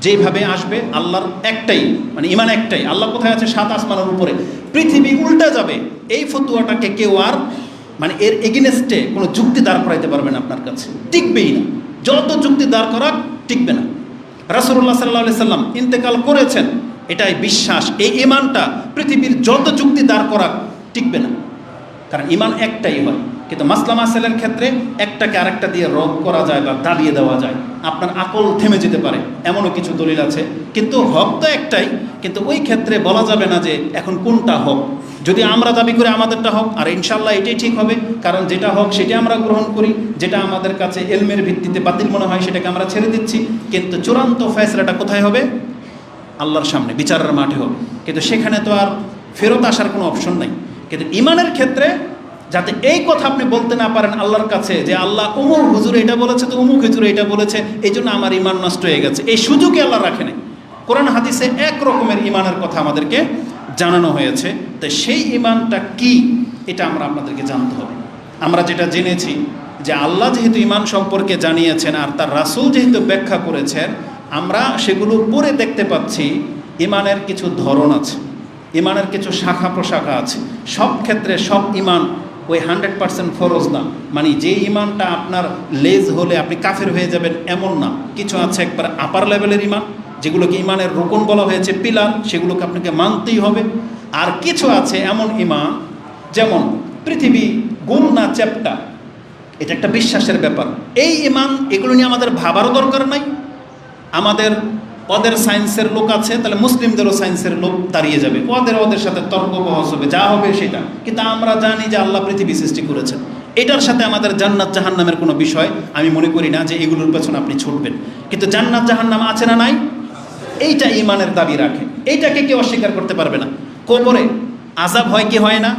যেভাবে আসবে, আল্লাহর একটাই মানে ইমান একটাই। আল্লাহ কোথায় আছে? সাত আসমানের উপরে। পৃথিবী উল্টা যাবে। এই ফতুয়াটাকে কেউ আর মানে এর এগেনেস্টে কোনো যুক্তি দাঁড় করাইতে পারবে না আপনার কাছে। টিকবেই না। যত যুক্তি দাঁড় করা টিকবে না। রাসুল্লাহ সাল্লাহ সাল্লাম ইন্তেকাল করেছেন। এটাই বিশ্বাস। এই ইমানটা পৃথিবীর যত যুক্তি দাঁড় করা টিকবে না। কারণ ইমান একটাই হয়। কিন্তু মাসলা মাসালের ক্ষেত্রে একটাকে আরেকটা দিয়ে রদ করা যায় বা দাবিয়ে দেওয়া যায়। আপনার আকল থেমে যেতে পারে, এমনও কিছু দলিল আছে। কিন্তু হক তো একটাই, কিন্তু ওই ক্ষেত্রে বলা যাবে না যে এখন কোনটা হক। যদি আমরা দাবি করি আমাদেরটা হক, আর ইনশাল্লাহ এটাই ঠিক হবে, কারণ যেটা হক সেটা আমরা গ্রহণ করি, যেটা আমাদের কাছে এলমের ভিত্তিতে বাতিল মনে হয় সেটাকে আমরা ছেড়ে দিচ্ছি। কিন্তু চূড়ান্ত ফয়সলাটা কোথায় হবে? আল্লাহর সামনে, বিচারের মাঠে হবে। কিন্তু সেখানে তো আর ফেরত আসার কোনো অপশন নাই। কিন্তু ইমানের ক্ষেত্রে যাতে এই কথা আপনি বলতে না পারেন আল্লাহর কাছে যে আল্লাহ অমুক হুজুর এটা বলেছে তো অমুক হুজুর এটা বলেছে, এই জন্য আমার ইমান নষ্ট হয়ে গেছে। এই সুযোগে আল্লাহ রাখে নাই। কোরআন হাদিসে এক রকমের ইমানের কথা আমাদেরকে জানানো হয়েছে। তো সেই ইমানটা কি, এটা আমরা আপনাদেরকে জানতে হবে। আমরা যেটা জেনেছি যে আল্লাহ যেহেতু ইমান সম্পর্কে জানিয়েছেন আর তার রাসূল যেহেতু ব্যাখ্যা করেছেন, আমরা সেগুলো পড়ে দেখতে পাচ্ছি ইমানের কিছু ধরন আছে ইমানের কিছু শাখা প্রশাখা আছে। সব ক্ষেত্রে সব ইমান ওই হান্ড্রেড পার্সেন্ট ফরজ না। মানে যে ইমানটা আপনার লেজ হলে আপনি কাফের হয়ে যাবেন এমন না। কিছু আছে একবার আপার লেভেলের ইমান, যেগুলোকে ইমানের রোকন বলা হয়েছে, পিলার, সেগুলোকে আপনাকে মানতেই হবে। আর কিছু আছে এমন ইমান, যেমন পৃথিবী গুণ না চ্যাপ্টা। এটা একটা বিশ্বাসের ব্যাপার। এই ইমান, এগুলো নিয়ে আমাদের ভাবারও দরকার নাই। আমাদের ওদের সায়েন্সের লোক আছে, তাহলে মুসলিমদেরও সায়েন্সের লোক দাঁড়িয়ে যাবে। ওদের ওদের সাথে তর্ক বহস হবে, যা হবে সেটা। কিন্তু আমরা জানি যে আল্লাহ পৃথিবী সৃষ্টি করেছেন। এটার সাথে আমাদের জান্নাত জাহান্নামের কোনো বিষয় আমি মনে করি না যে এগুলোর পেছনে আপনি ছুটবেন। কিন্তু জান্নাত জাহান্নাম আছে না নাই? এইটা ইমানের দাবি রাখে। এইটাকে কেউ অস্বীকার করতে পারবে না। কোমরে আজাব হয় কি হয় না?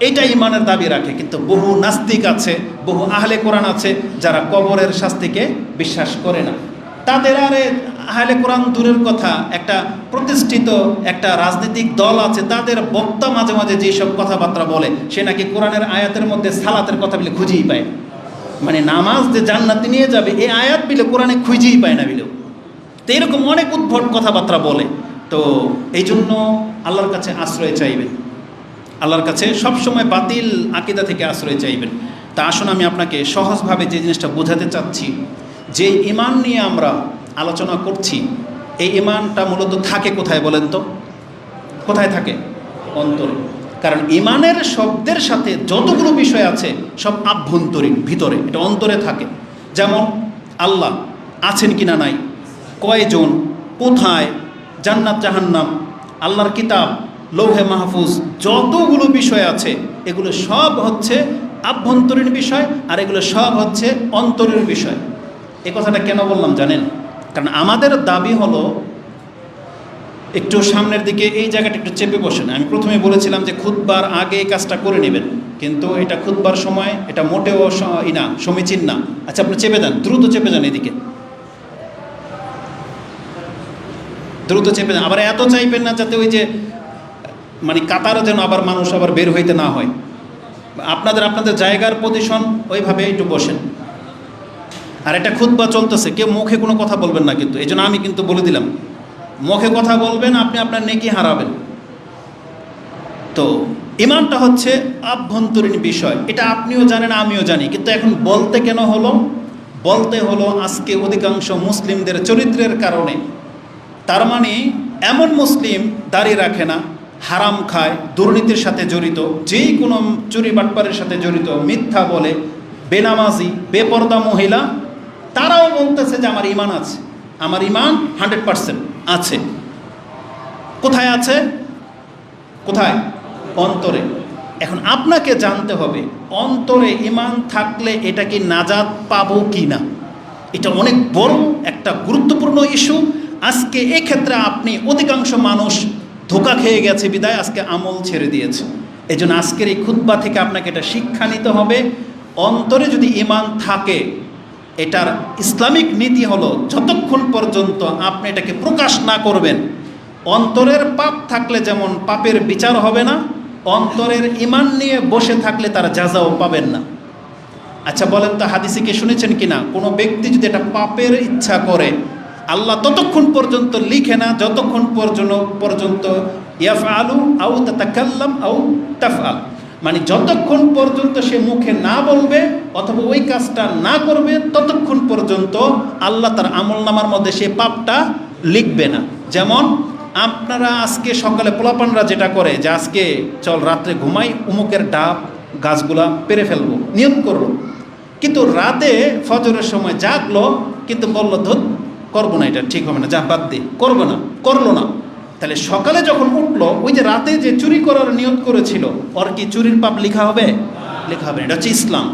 এইটা ইমানের দাবি রাখে। কিন্তু বহু নাস্তিক আছে, বহু আহলে কোরআন আছে, যারা কবরের শাস্তিকে বিশ্বাস করে না। তাদের আরে আহলে কোরআন দূরের কথা, একটা প্রতিষ্ঠিত একটা রাজনৈতিক দল আছে, তাদের বক্তা মাঝে মাঝে যেসব কথাবার্তা বলে, সে নাকি কোরআনের আয়াতের মধ্যে সালাতের কথা বলে খুঁজেই পায়। মানে নামাজ যে জান্নাতি নিয়ে যাবে এই আয়াত বিলে কোরআনে খুঁজেই পায় না বিলেও। তো এরকম অনেক উদ্ভট কথাবার্তা বলে। তো এই জন্য আল্লাহর কাছে আশ্রয় চাইবেন। আল্লাহর কাছে সবসময় বাতিল আকিদা থেকে আশ্রয় চাইবেন। তা আসুন আমি আপনাকে সহজভাবে যে জিনিসটা বোঝাতে চাচ্ছি, যে ইমান নিয়ে আমরা আলোচনা করছি। এই ইমানটা মূলত থাকে কোথায় বলেন তো? কোথায় থাকে? অন্তরে। কারণ ইমানের শব্দের সাথে যতগুলো বিষয় আছে, সব আভ্যন্তরীণ, ভিতরে। এটা অন্তরে থাকে। যেমন, আল্লাহ আছেন কিনা নাই? কয়জন? কোথায়? জান্নাত, জাহান্নাম, আল্লাহর কিতাব, লৌহে মাহফুজ, যতগুলো বিষয় আছে, এগুলো সব হচ্ছে আভ্যন্তরীণ বিষয় আর এগুলো সব হচ্ছে অন্তরের বিষয়। এ কথাটা কেন বললাম জানেন? কারণ আমাদের দাবি হলো একটু সামনের দিকে এই জায়গাটা একটু চেপে বসেন। আমি প্রথমে বলেছিলাম যে খুদবার আগে এই কাজটা করে নেবেন, কিন্তু এটা খুদবার সময়, এটা মোটেও ই না, সমীচীন না। আচ্ছা আপনি চেপে যান, দ্রুত চেপে যান এদিকে। দ্রুত চেপে যান। আবার এত চাইবেন না যাতে ওই যে মানে কাতারও যেন আবার মানুষ আবার বের হইতে না হয়। আপনাদের আপনাদের জায়গার পজিশন ওইভাবে একটু বসেন। আর এটা খুদবা চলতেছে, কেউ মুখে কোনো কথা বলবেন না কিন্তু এই জন্য আমি কিন্তু বলে দিলাম, মুখে কথা বলবেন, আপনি আপনার নেকি হারাবেন। তো ইমানটা হচ্ছে আভ্যন্তরীণ বিষয়, এটা আপনিও জানেন, আমিও জানি, কিন্তু এখন বলতে কেন হলো? বলতে হলো আজকে অধিকাংশ মুসলিমদের চরিত্রের কারণে। তার মানে এমন মুসলিম দাড়ি রাখে না, হারাম খায়, দুর্নীতির সাথে জড়িত, যেই কোনো চুরি বাটপারের সাথে জড়িত, মিথ্যা বলে, বেনামাজি, বেপর্দা মহিলা তারাও বলতেছে যে আমার ইমান আছে। আমার ইমান হান্ড্রেড পারসেন্ট আছে। কোথায় আছে? কোথায়? অন্তরে। এখন আপনাকে জানতে হবে, অন্তরে ইমান থাকলে এটা কি নাজাদ পাবো কি না? এটা অনেক বড় একটা গুরুত্বপূর্ণ ইস্যু। আজকে এক্ষেত্রে আপনি অধিকাংশ মানুষ ধোকা খেয়ে গেছে, বিদায়, আজকে আমল ছেড়ে দিয়েছে। এই জন্য আজকের এই খুদ্া থেকে আপনাকে এটা শিক্ষা নিতে হবে। অন্তরে যদি ইমান থাকে এটার ইসলামিক নীতি হলো যতক্ষণ পর্যন্ত আপনি এটাকে প্রকাশ না করবেন, অন্তরের পাপ থাকলে যেমন পাপের বিচার হবে না, অন্তরের ইমান নিয়ে বসে থাকলে তার যাজাও পাবেন না। আচ্ছা বলেন তো, হাদিসে কি শুনেছেন কিনা? কোনো ব্যক্তি যদি এটা পাপের ইচ্ছা করে, আল্লাহ ততক্ষণ পর্যন্ত লিখে না, যতক্ষণ পর্যন্ত পর্যন্ত ইয়াফ আলু আউ তাকাল্লাম আউ তাফআল। মানে যতক্ষণ পর্যন্ত সে মুখে না বলবে অথবা ওই কাজটা না করবে, ততক্ষণ পর্যন্ত আল্লাহ তার আমল নামার মধ্যে সে পাপটা লিখবে না। যেমন আপনারা আজকে সকালে পোলাপানরা যেটা করে যে আজকে চল রাত্রে ঘুমাই, উমুকের ডাব, গাছগুলা পেরে ফেলব, নিয়ম করল কিন্তু রাতে ফজরের সময় জাগলো, কিন্তু বলল ধর করব না এটা, ঠিক হবে না, যা বাদ দে, করব না, করল না। তাহলে সকালে যখন উঠল ওই যে রাতে যে চুরি করার নিয়ত করেছিল, ওর কি চুরির পাপ লেখা হবে লেখা হবে। এটা হচ্ছে ইসলাম